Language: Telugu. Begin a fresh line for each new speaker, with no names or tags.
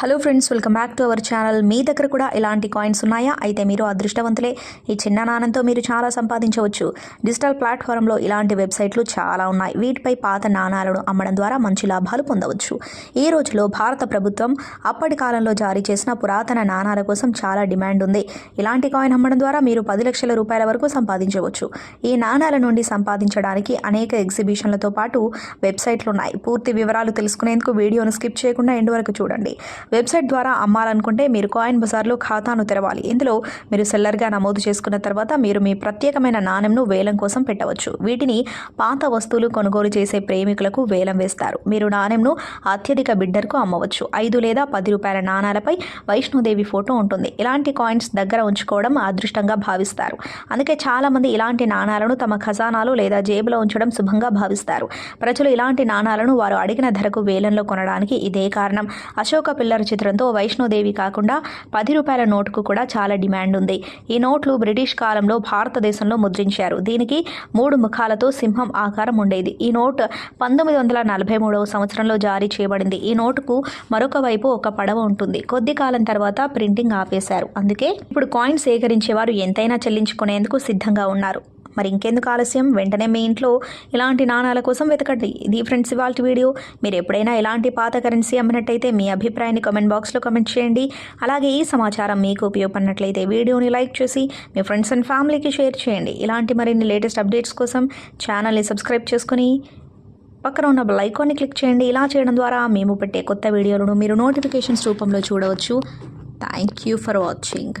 Hello friends welcome back to our channel మీ దగ్గర కూడా ఇలాంటి కాయిన్స్ ఉన్నాయా? అయితే మీరు అదృష్టవంతులే. ఈ చిన్న నాణంతో మీరు చాలా సంపాదించవచ్చు. డిజిటల్ ప్లాట్ఫారంలో ఇలాంటి వెబ్సైట్లు చాలా ఉన్నాయి. వీటిపై పాత నాణాలను అమ్మడం ద్వారా మంచి లాభాలు పొందవచ్చు. ఈ రోజులో భారత ప్రభుత్వం అప్పటి కాలంలో జారీ చేసిన పురాతన నాణాల కోసం చాలా డిమాండ్ ఉంది. ఇలాంటి కాయిన్ అమ్మడం ద్వారా మీరు పది లక్షల రూపాయల వరకు సంపాదించవచ్చు. ఈ నాణాల నుండి సంపాదించడానికి అనేక ఎగ్జిబిషన్లతో పాటు వెబ్సైట్లు ఉన్నాయి. పూర్తి వివరాలు తెలుసుకునేందుకు వీడియోను స్కిప్ చేయకుండా ఎండ్ వరకు చూడండి. వెబ్సైట్ ద్వారా అమ్మాలనుకుంటే మీరు కాయిన్ బజార్లో ఖాతాను తెరవాలి. ఇందులో మీరు సెల్లర్గా నమోదు చేసుకున్న తర్వాత మీరు మీ ప్రత్యేకమైన నాణెంను వేలం కోసం పెట్టవచ్చు. వీటిని పాత వస్తువులు కొనుగోలు చేసే ప్రేమికులకు వేలం వేస్తారు. మీరు నాణెంను అత్యధిక బిడ్డర్కు అమ్మవచ్చు. ఐదు లేదా పది రూపాయల నాణాలపై వైష్ణోదేవి ఫోటో ఉంటుంది. ఇలాంటి కాయిన్స్ దగ్గర ఉంచుకోవడం అదృష్టంగా భావిస్తారు. అందుకే చాలామంది ఇలాంటి నాణాలను తమ ఖజానాలో లేదా జేబులో ఉంచడం శుభంగా భావిస్తారు. ప్రజలు ఇలాంటి నాణాలను వారు అడిగిన ధరకు వేలంలో కొనడానికి ఇదే కారణం. అశోక పిల్లర్ చిత్రంతో వైష్ణోదేవి కాకుండా పది రూపాయల నోటుకు కూడా చాలా డిమాండ్ ఉంది. ఈ నోట్లు బ్రిటిష్ కాలంలో భారతదేశంలో ముద్రించారు. దీనికి మూడు ముఖాలతో సింహం ఆకారం ఉండేది. ఈ నోట్ పంతొమ్మిది వందల నలభై మూడవ సంవత్సరంలో జారీ చేయబడింది. ఈ నోటుకు మరొక వైపు ఒక పడవ ఉంటుంది. కొద్ది కాలం తర్వాత ప్రింటింగ్ ఆపేశారు. అందుకే ఇప్పుడు కాయిన్ సేకరించేవారు ఎంతైనా చెల్లించుకునేందుకు సిద్ధంగా ఉన్నారు. మరి ఇంకెందుకు ఆలస్యం? వెంటనే మీ ఇంట్లో ఇలాంటి నాణాల కోసం వెతకండి. ఇది ఫ్రెండ్స్ ఇవాళ వీడియో. మీరు ఎప్పుడైనా ఇలాంటి పాత కరెన్సీ అమ్మినట్టయితే మీ అభిప్రాయాన్ని కామెంట్ బాక్స్లో కమెంట్ చేయండి. అలాగే ఈ సమాచారం మీకు ఉపయోగపడినట్లయితే వీడియోని లైక్ చేసి మీ ఫ్రెండ్స్ అండ్ ఫ్యామిలీకి షేర్ చేయండి. ఇలాంటి మరిన్ని లేటెస్ట్ అప్డేట్స్ కోసం ఛానల్ని సబ్స్క్రైబ్ చేసుకుని పక్కన ఉన్న బెల్ ఐకాన్ని క్లిక్ చేయండి. ఇలా చేయడం ద్వారా మేము పెట్టే కొత్త వీడియోలను మీరు నోటిఫికేషన్స్ రూపంలో చూడవచ్చు. Thank you for watching.